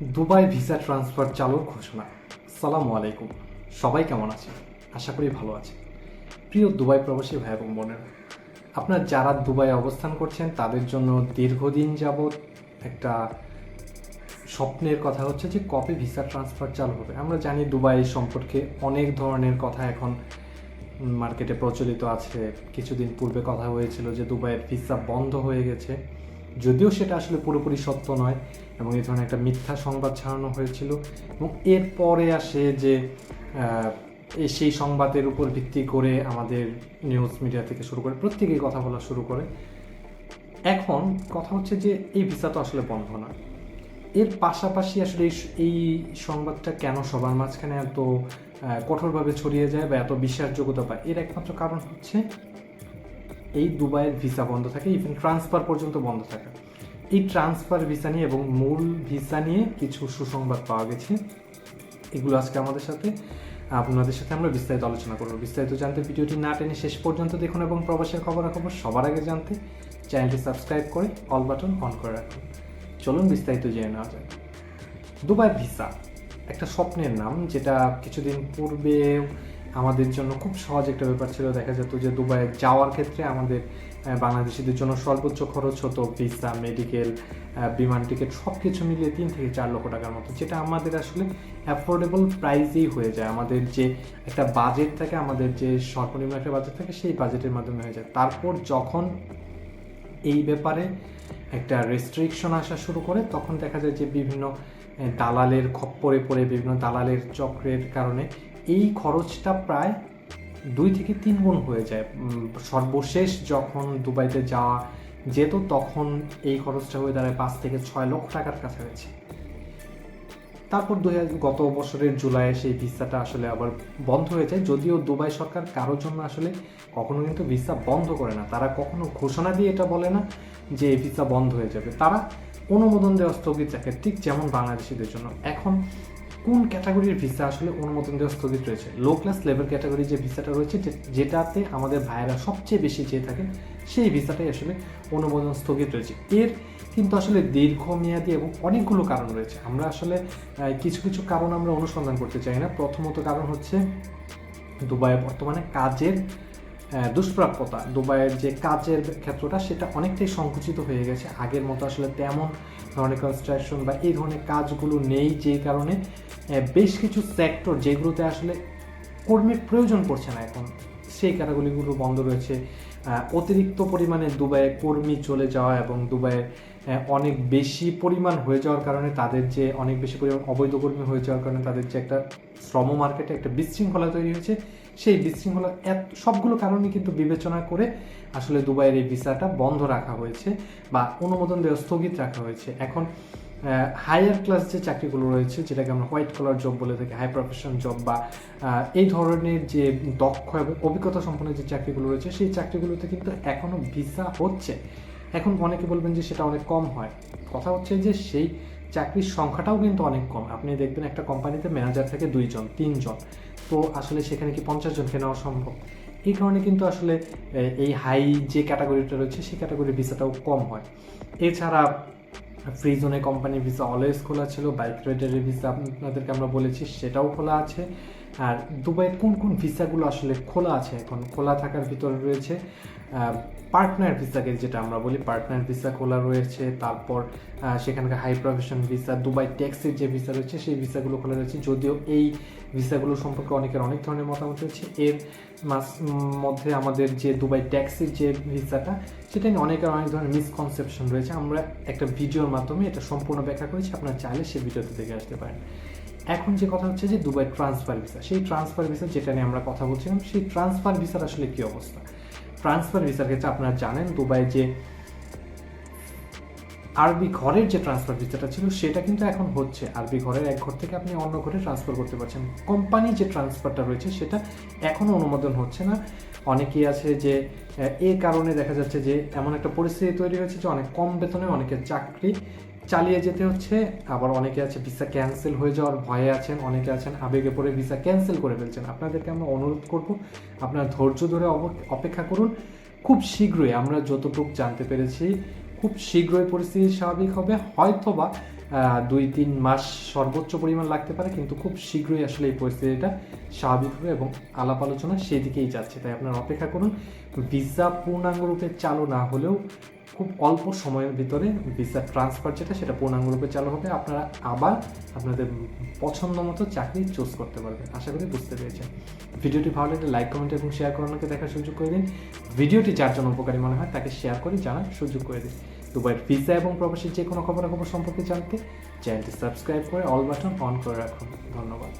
Dubai visa transfer চালুর ঘোষণা। সালাম আলাইকুম। সবাই কেমন আছে আশা করি ভালো আছে প্রিয় দুবাই প্রবাসী ভাই এবং বোনেরা, আপনার যারা দুবাই অবস্থান করছেন, তাদের জন্য দীর্ঘদিন যাবৎ একটা স্বপ্নের কথা হচ্ছে যে, কবে ভিসা ট্রান্সফার চালু হবে? আমরা জানি দুবাই সম্পর্কে অনেক ধরনের কথা এখন মার্কেটে প্রচলিত আছে। কিছুদিন পূর্বে কথা হয়েছিল যে, দুবাইয়ের ভিসা বন্ধ হয়ে গেছে। যদিও সেটা আসলে পুরোপুরি সত্য নয় এবং এই ধরনের একটা মিথ্যা সংবাদ ছাড়ানো হয়েছিল এবং এরপরে আসে যে সেই সংবাদের উপর ভিত্তি করে আমাদের নিউজ মিডিয়া থেকে শুরু করে প্রত্যেকেই কথা বলা শুরু করে। এখন কথা হচ্ছে যে, এই ভিসা তো আসলে বন্ধ না এর পাশাপাশি আসলে এই সংবাদটা কেন সবার মাঝখানে এত কঠোরভাবে ছড়িয়ে যায় বা এত বিশ্বাসযোগ্যতা পায় এর একমাত্র কারণ হচ্ছে এই দুবাইয়ের ভিসা বন্ধ থাকে ইভেন ট্রান্সফার পর্যন্ত বন্ধ থাকে। এই ট্রান্সফার ভিসা নিয়ে এবং মূল ভিসা নিয়ে কিছু সুসংবাদ পাওয়া গেছে। এগুলো আজকে আমাদের সাথে। আপনাদের সাথে আমরা বিস্তারিত আলোচনা করব। বিস্তারিত জানতে ভিডিওটি না টেনে শেষ পর্যন্ত দেখুন এবং প্রবাসের খবরাখবর সবার আগে জানতে চ্যানেলটি সাবস্ক্রাইব করে অল বাটন অন করে রাখুন। চলুন বিস্তারিত জেনে নেওয়া যায় দুবাই ভিসা, একটা স্বপ্নের নাম, যেটা কিছুদিন পূর্বে আমাদের জন্য খুব সহজ একটা ব্যাপার ছিল। দেখা যেত যে দুবাই যাওয়ার ক্ষেত্রে আমাদের বাংলাদেশিদের জন্য সর্বোচ্চ খরচ হতো ভিসা মেডিকেল বিমান টিকিট সব কিছু মিলিয়ে তিন থেকে চার লক্ষ টাকার মতো, যেটা আমাদের আসলে অ্যাফোর্ডেবল প্রাইসেই হয়ে যায়। আমাদের যে একটা বাজেট থাকে, আমাদের যে সর্বনিম্ন একটা বাজেট থাকে, সেই বাজেটের মাধ্যমে হয়ে যায়। তারপর যখন এই ব্যাপারে একটা রেস্ট্রিকশন আসা শুরু করে, তখন দেখা যায় যে বিভিন্ন দালালের খপ্পরে পড়ে, বিভিন্ন দালালের চক্রের কারণে এই খরচটা প্রায় দুই থেকে তিন গুণ হয়ে যায়। সর্বশেষ যখন দুবাইতে যাওয়া যেত তখন এই খরচটা হয়ে দাঁড়ায় পাঁচ থেকে ছয় লক্ষ টাকার কাছাকাছি। তারপর দুই গত বছরের জুলাইয়ে সেই ভিসাটা আসলে আবার বন্ধ হয়ে যায়। যদিও দুবাই সরকার কারোর জন্য আসলে কখনো কিন্তু ভিসা বন্ধ করে না। তারা কখনো ঘোষণা দিয়ে এটা বলে না যে এই ভিসা বন্ধ হয়ে যাবে। তারা অনুমোদন দেওয়া স্থগিত রাখে ঠিক যেমন বাংলাদেশিদের জন্য। এখন কোন ক্যাটাগরির ভিসা আসলে অনুমোদন দেওয়া স্থগিত রয়েছে? লো ক্লাস লেভেল ক্যাটাগরি যে ভিসাটা রয়েছে যেটাতে আমাদের ভাইয়েরা সবচেয়ে বেশি চেয়ে থাকেন, সেই ভিসাটাই আসলে অনুমোদন স্থগিত রয়েছে। এর কিন্তু আসলে দীর্ঘমেয়াদী এবং অনেকগুলো কারণ রয়েছে। আমরা আসলে কিছু কিছু কারণ আমরা অনুসন্ধান করতে চাই না। প্রথমত কারণ হচ্ছে দুবাইয়ে বর্তমানে কাজের দুষ্প্রাপ্যতা। দুবাইয়ের যে কাজের ক্ষেত্রটা, সেটা অনেকটাই সংকুচিত হয়ে গেছে। আগের মতো আসলে তেমন ধরনের কনস্ট্রাকশন বা এই ধরনের কাজগুলো নেই যে কারণে বেশ কিছু সেক্টর যেগুলোতে আসলে কর্মীর প্রয়োজন পড়ছে না এখন। সেই ক্যাটাগরিগুলো বন্ধ রয়েছে। অতিরিক্ত পরিমাণে দুবাইয়ে কর্মী চলে যাওয়া এবং দুবাইয়ে অনেক বেশি পরিমাণ হয়ে যাওয়ার কারণে তাদের যে অনেক বেশি পরিমাণ অবৈধ কর্মী হয়ে যাওয়ার কারণে তাদের যে একটা শ্রম মার্কেটে একটা বিশৃঙ্খলা তৈরি হয়েছে। সেই বিশৃঙ্খলা এত, সবগুলো কারণে কিন্তু বিবেচনা করে আসলে দুবাইয়ের এই ভিসাটা বন্ধ রাখা হয়েছে বা অনুমোদন দেওয়া স্থগিত রাখা হয়েছে। এখন হায়ার ক্লাস যে চাকরিগুলো রয়েছে, যেটাকে আমরা হোয়াইট কলার জব বলে থাকি হাই প্রফেশন জব বা এই ধরনের যে দক্ষ এবং অভিজ্ঞতা সম্পন্ন যে চাকরিগুলো রয়েছে, সেই চাকরিগুলোতে কিন্তু এখনও ভিসা হচ্ছে। এখন অনেকে বলবেন যে সেটা অনেক কম হয়। কথা হচ্ছে যে সেই চাকরির সংখ্যাটাও কিন্তু অনেক কম। আপনি দেখবেন একটা কোম্পানিতে ম্যানেজার থাকে দুইজন, তিনজন। তো আসলে সেখানে কি পঞ্চাশ জনকে নেওয়া সম্ভব? এই কারণে কিন্তু আসলে এই হাই যে ক্যাটাগরিটা রয়েছে, সেই ক্যাটাগরির ভিসাটাও কম হয়। এছাড়া ফ্রি জোনে কোম্পানির ভিসা অলওয়েজ খোলা ছিল বাইক রাইডারের ভিসা আপনাদেরকে আমরা বলেছি, সেটাও খোলা আছে। আর দুবাই কোন কোন ভিসাগুলো আসলে খোলা আছে এখন? খোলা থাকার ভিতরে রয়েছে পার্টনার ভিসাকে যেটা আমরা বলি পার্টনার ভিসা খোলা রয়েছে, তারপর সেখানকার হাই প্রফেশন ভিসা দুবাই ট্যাক্সের যে ভিসা রয়েছে, সেই ভিসাগুলো খোলা রয়েছে। যদিও এই ভিসাগুলো সম্পর্কে অনেকের অনেক ধরনের মতামত রয়েছে। এর মধ্যে আমাদের যে দুবাই ট্যাক্সির যে ভিসাটা সেটা নিয়ে অনেকের অনেক ধরনের মিসকনসেপশন রয়েছে। আমরা একটা ভিডিওর মাধ্যমে এটা সম্পূর্ণ ব্যাখ্যা করেছি, আপনারা চাইলে সেই ভিডিওতে দেখে আসতে পারেন। এখন যে কথা হচ্ছে যে দুবাই ট্রান্সফার ভিসা সেই ট্রান্সফার ভিসা যেটা নিয়ে আমরা কথা বলছিলাম, সেই ট্রান্সফার ভিসার আসলে কী অবস্থা? ট্রান্সফার ভিসার ক্ষেত্রে আপনারা জানেন দুবাই যে আরবি ঘরের যে ট্রান্সফার ভিসাটা ছিল, সেটা কিন্তু এখন হচ্ছে। আরবি ঘরের এক ঘর থেকে আপনি অন্য ঘরে ট্রান্সফার করতে পারছেন। কোম্পানি যে ট্রান্সফারটা রয়েছে, সেটা এখনও অনুমোদন হচ্ছে না। অনেকেই আছে যে এ কারণে দেখা যাচ্ছে যে, এমন একটা পরিস্থিতি তৈরি হয়েছে যে, অনেক কম বেতনে অনেকের চাকরি চালিয়ে যেতে হচ্ছে। আবার অনেকে আছে ভিসা ক্যান্সেল হয়ে যাওয়ার ভয়ে আছেন, অনেকে আছেন আবেগে পড়ে ভিসা ক্যান্সেল করে ফেলছেন। আপনাদেরকে আমরা অনুরোধ করব, আপনার ধৈর্য ধরে অপেক্ষা করুন। খুব শীঘ্রই আমরা যতটুকু জানতে পেরেছি খুব শীঘ্রই পরিস্থিতি স্বাভাবিক হবে। হয়তোবা দুই, তিন মাস সর্বোচ্চ পরিমাণ লাগতে পারে, কিন্তু খুব শীঘ্রই আসলে এই পরিস্থিতিটা স্বাভাবিক হবে এবং আলাপ আলোচনা সেদিকেই যাচ্ছে। তাই আপনারা অপেক্ষা করুন। ভিসা পূর্ণাঙ্গ রূপে চালু না হলেও খুব অল্প সময়ের ভিতরে ভিসা ট্রান্সফার যেটা, সেটা পূর্ণাঙ্গ রূপে চালু হবে। আপনারা আবার আপনাদের পছন্দ মতো চাকরি চুজ করতে পারবেন। আশা করি বুঝতে পেরেছেন। ভিডিওটি ভালো লাগলে লাইক কমেন্ট এবং শেয়ার করানোকে দেখার সুযোগ করে দিন। ভিডিওটি যার জন্য উপকারী মনে হয় তাকে শেয়ার করে জানার সুযোগ করে দিন। দুবাইয়ের ভিসা এবং প্রবাসীর যে কোনো খবরাখবর সম্পর্কে জানতে চ্যানেলটি সাবস্ক্রাইব করে অল বাটন অন করে রাখুন। ধন্যবাদ।